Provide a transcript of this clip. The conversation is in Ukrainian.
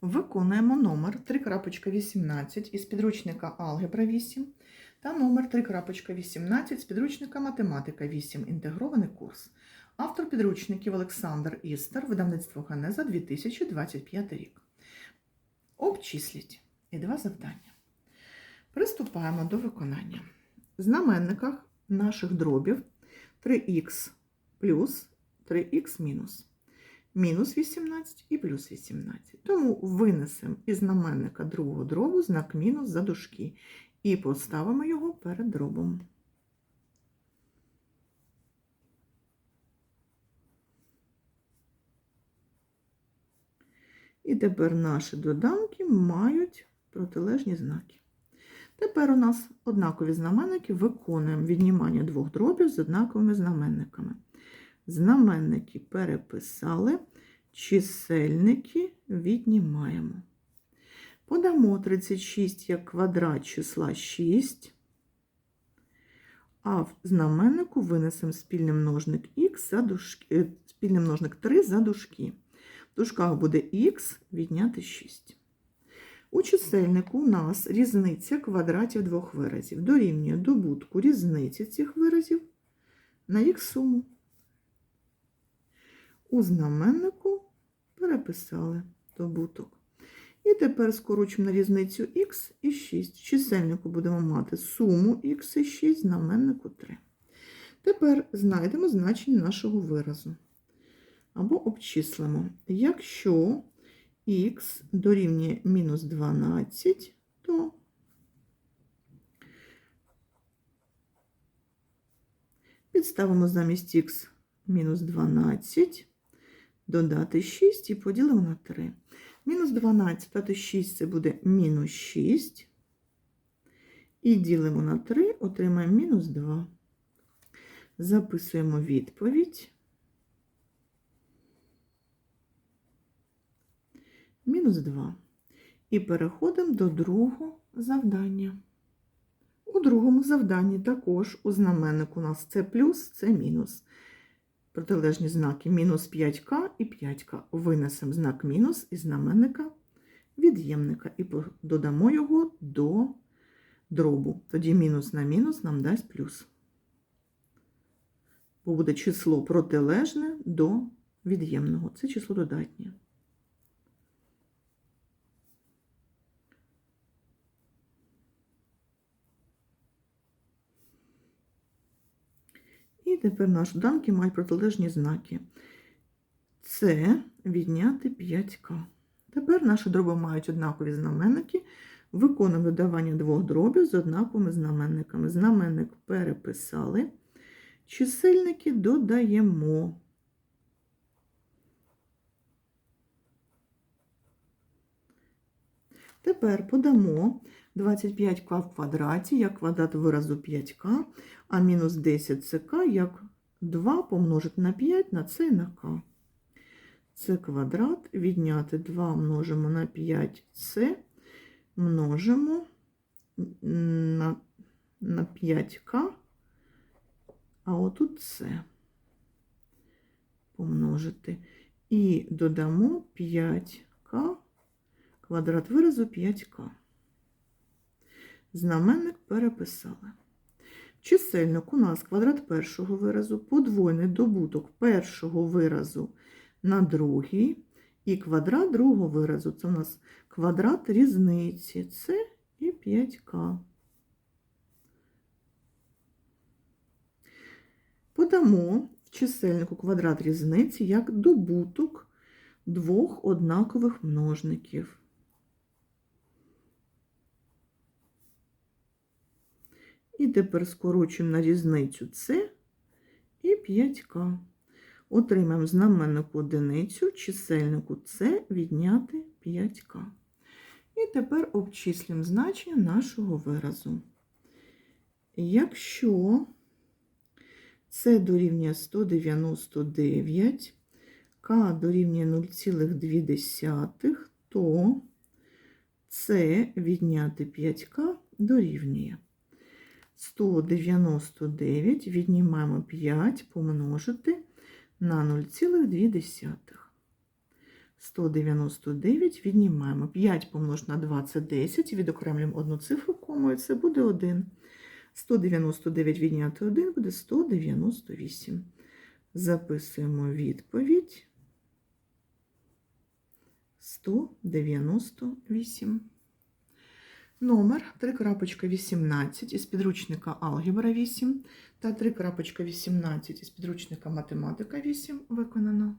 Виконуємо номер 3.18 із підручника Алгебра 8 та номер 3.18 з підручника Математика 8. Інтегрований курс. Автор підручників Олександр Істер, видавництво Генеза 2025 рік. Обчисліть. І два завдання. Приступаємо до виконання. В знаменниках наших дробів 3х плюс 3х мінус мінус 18 і плюс 18. Тому винесемо із знаменника другого дробу знак мінус за дужки і поставимо його перед дробом. І тепер наші доданки мають протилежні знаки. Тепер у нас однакові знаменники виконуємо віднімання двох дробів з однаковими знаменниками. Знаменники переписали, чисельники віднімаємо. Подамо 36 як квадрат числа 6, а в знаменнику винесемо спільний множник х за дужки, спільний множник 3 за дужки. В дужках буде х відняти 6. У чисельнику у нас різниця квадратів двох виразів. Дорівнює добутку різниці цих виразів на їх суму. У знаменнику переписали добуток. І тепер скорочуємо на різницю х і 6. В чисельнику будемо мати суму х і 6, знаменнику 3. Тепер знайдемо значення нашого виразу. Або обчислимо. Якщо х дорівнює мінус 12, то підставимо замість х мінус 12, додати 6 і поділимо на 3. Мінус 12 додати 6 це буде мінус 6. І ділимо на 3, отримаємо мінус 2. Записуємо відповідь. Мінус 2. І переходимо до другого завдання. У другому завданні також у знаменнику у нас це плюс, це мінус. Протилежні знаки мінус 5к і 5к. Винесемо знак мінус із знаменника від'ємника і додамо його до дробу. Тоді мінус на мінус нам дасть плюс. Бо буде число протилежне до від'ємного. Це число додатнє. І тепер наші данки мають протилежні знаки. Це відняти 5К. Тепер наші дроби мають однакові знаменники. Виконуємо додавання двох дробів з однаковими знаменниками. Знаменник переписали. Чисельники додаємо. Тепер подамо 25к в квадраті, як квадрат виразу 5к, а мінус 10 це к, як 2 помножити на 5 на це і на к. Це квадрат, відняти 2 множимо на 5 це, множимо на, на 5к, а отут це помножити. І додамо 5к, квадрат виразу 5к. Знаменник переписали. Чисельник у нас квадрат першого виразу, подвойний добуток першого виразу на другий, і квадрат другого виразу це у нас квадрат різниці, це і 5К. Подамо в чисельнику квадрат різниці як добуток двох однакових множників. І тепер скорочуємо на різницю С і 5К. Отримаємо знаменнику одиницю, чисельнику С відняти 5К. І тепер обчислюємо значення нашого виразу. Якщо С дорівнює 199, К дорівнює 0,2, то С відняти 5К дорівнює. 199 віднімаємо 5 помножити на 0,2. 199 віднімаємо. 5 помножити на 2 це 10. Відокремлюємо одну цифру комою, це буде 1. 199 відняти 1 буде 198. Записуємо відповідь. 198. Номер 3.18 із підручника Алгебра 8 та 3.18 із підручника Математика 8 виконано.